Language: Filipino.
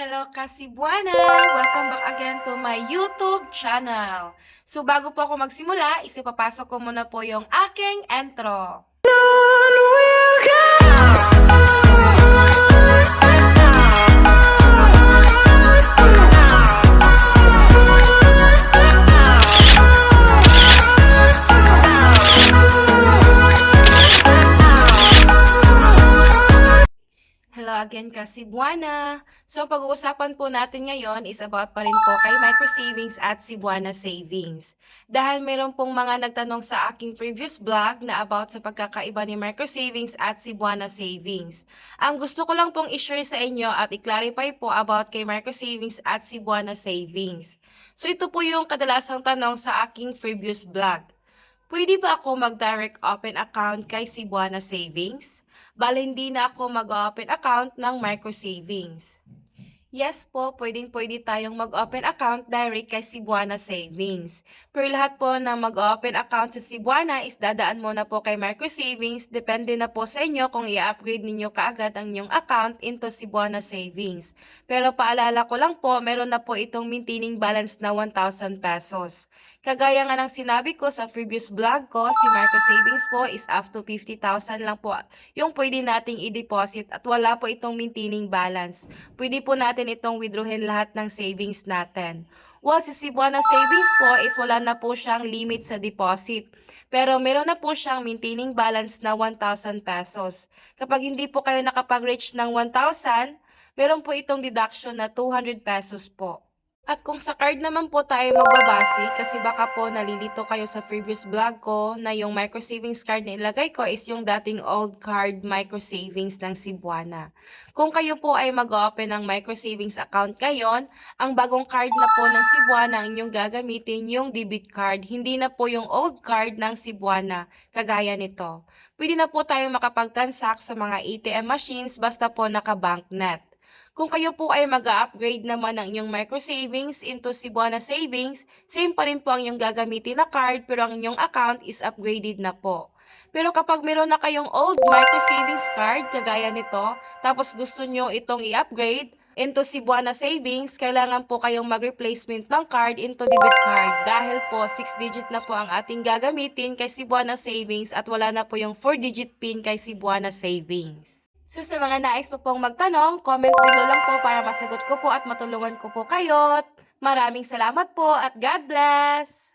Hello Kasibuana! Welcome back again to my YouTube channel. So bago po ako magsimula, isipapasok ko muna po yung aking intro. Hello again Kasibuana! So pag-uusapan po natin ngayon is about pa rin po kay Micro Savings at Cebuana Savings. Dahil meron pong mga nagtanong sa aking previous vlog na about sa pagkakaiba ni Micro Savings at Cebuana Savings. Ang gusto ko lang pong i-share sa inyo at i-clarify po about kay Micro Savings at Cebuana Savings. So ito po yung kadalasang tanong sa aking previous vlog. Pwede ba ako mag-direct open account kay Cebuana Savings? Bale, hindi na ako mag-open account ng micro savings. Yes po, pwedeng pwede tayong mag-open account direct kay Cebuana Savings. Pero lahat po na mag-open account sa Cebuana is dadaan muna po kay Micro Savings. Depende na po sa inyo kung i-upgrade ninyo kaagad ang inyong account into Cebuana Savings. Pero paalala ko lang po, meron na po itong maintaining balance na 1,000 pesos. Kagaya nga ng sinabi ko sa previous vlog ko, si Micro Savings po is up to 50,000 lang po yung pwede nating i-deposit at wala po itong maintaining balance. Pwede po natin itong withdrawin lahat ng savings natin. While si Cebuana Savings po is wala na po siyang limit sa deposit. Pero meron na po siyang maintaining balance na 1,000 pesos. Kapag hindi po kayo nakapag-reach ng 1,000, meron po itong deduction na 200 pesos po. At kung sa card naman po tayo magbabase, kasi baka po nalilito kayo sa previous vlog ko na yung micro savings card na ilagay ko is yung dating old card micro savings ng Cebuana. Kung kayo po ay mag-open ng micro savings account ngayon, ang bagong card na po ng Cebuana ang inyong gagamitin yung debit card, hindi na po yung old card ng Cebuana, kagaya nito. Pwede na po tayo makapag-transact sa mga ATM machines basta po naka-banknet. Kung kayo po ay mag-upgrade naman ng inyong micro savings into Cebuana Savings, same pa rin po ang inyong gagamitin na card pero ang inyong account is upgraded na po. Pero kapag meron na kayong old micro savings card, kagaya nito, tapos gusto nyo itong i-upgrade into Cebuana Savings, kailangan po kayong mag-replacement ng card into debit card dahil po 6 digit na po ang ating gagamitin kay Cebuana Savings at wala na po yung 4 digit pin kay Cebuana Savings. So sa mga nais po pong magtanong, comment below lang po para masagot ko po at matulungan ko po kayo. Maraming salamat po at God bless!